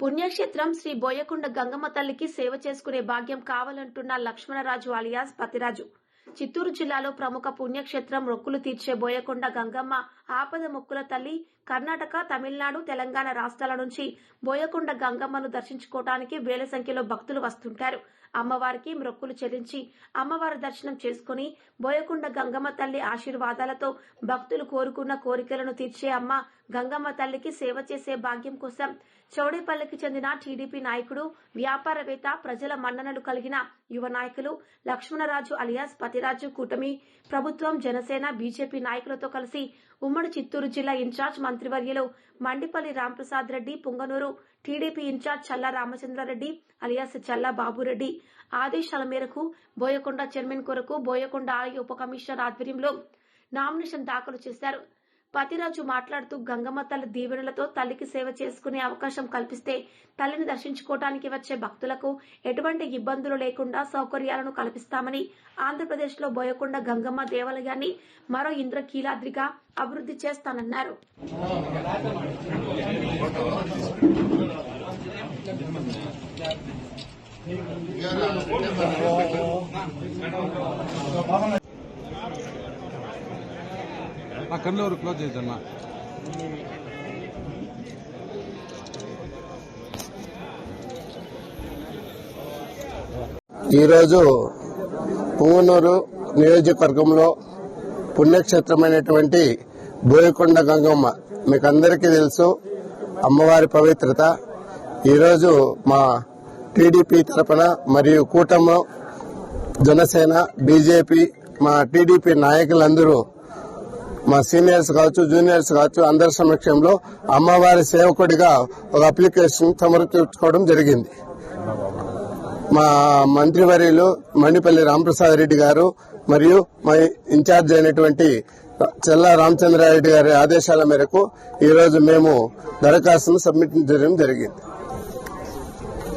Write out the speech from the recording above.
పుణ్యక్షేత్రం శ్రీ బోయకొండ గంగమ్మ తల్లికి సేవ చేసుకునే భాగ్యం కావాలంటున్న లక్ష్మణరాజు అలియాస్ పతిరాజు. చిత్తూరు జిల్లాలో ప్రముఖ పుణ్యక్షేత్రం మొక్కులు తీర్చే బోయకొండ గంగమ్మ ఆపద మొక్కుల తల్లి కర్ణాటక తమిళనాడు తెలంగాణ రాష్ట్రాల నుంచి బోయకొండ గంగమ్మను దర్శించుకోవడానికి వేల సంఖ్యలో భక్తులు వస్తుంటారు. అమ్మవారికి మొక్కులు చెల్లించి అమ్మవారి దర్శనం చేసుకుని బోయకొండ గంగమ్మ తల్లి ఆశీర్వాదాలతో భక్తులు కోరుకున్న కోరికలను తీర్చే అమ్మ గంగమ్మ తల్లికి సేవ చేసే భాగ్యం కోసం చౌడేపల్లికి చెందిన టీడీపీ నాయకుడు వ్యాపారవేత్త ప్రజల మన్ననలు కలిగిన యువ నాయకులు లక్ష్మణరాజు అలియాస్ ఆదిరాజు కూటమి ప్రభుత్వం జనసేన బీజేపీ నాయకులతో కలిసి ఉమ్మడి చిత్తూరు జిల్లా ఇన్ఛార్జ్ మంత్రివర్యులు Mandipalli Ramprasad Reddy Punganur TDP incharge Challa Ramachandra Reddy alias Challa Babu Reddy ఆదేశాల మేరకు బోయకొండ చైర్మన్ కొరకు బోయకొండ ఆలయ ఉప కమిషనర్ ఆధ్వర్యంలో నామినేషన్ దాఖలు చేశారు. పతిరాజు మాట్లాడుతూ గంగమ్మ తల్లి దీవెనలతో తల్లికి సేవ చేసుకునే అవకాశం కల్పిస్తే తల్లిని దర్శించుకోవటానికి వచ్చే భక్తులకు ఎటువంటి ఇబ్బందులు లేకుండా సౌకర్యాలను కల్పిస్తామని ఆంధ్రప్రదేశ్లో బోయకొండ గంగమ్మ దేవాలయాన్ని మరో ఇంద్రకీలాద్రిగా అభివృద్ధి చేస్తానన్నారు. ఆ కళ్ళు ఎవరు క్లోజ్ చేద్దన్నా ఈరోజు పువ్వునూరు నియోజకవర్గంలో పుణ్యక్షేత్రమైనటువంటి బోయకొండ గంగమ్మ. మీకు అందరికీ తెలుసు అమ్మవారి పవిత్రత. ఈరోజు మా టీడీపీ తరపున మరియు కూటమి జనసేన బీజేపీ మా టీడీపీ నాయకులందరూ మా సీనియర్స్ కావచ్చు జూనియర్స్ కావచ్చు అందరి సమక్షంలో అమ్మవారి సేవకుడిగా ఒక అప్లికేషన్ సమర్పించుకోవడం జరిగింది. మా మంత్రివర్యులు మణిపల్లి రామప్రసాద్ రెడ్డి గారు మరియు మా ఇన్ఛార్జ్ అయినటువంటి చెల్లా రామచంద్రారెడ్డి గారి ఆదేశాల మేరకు ఈరోజు మేము దరఖాస్తును సబ్మిట్ చేయడం జరిగింది.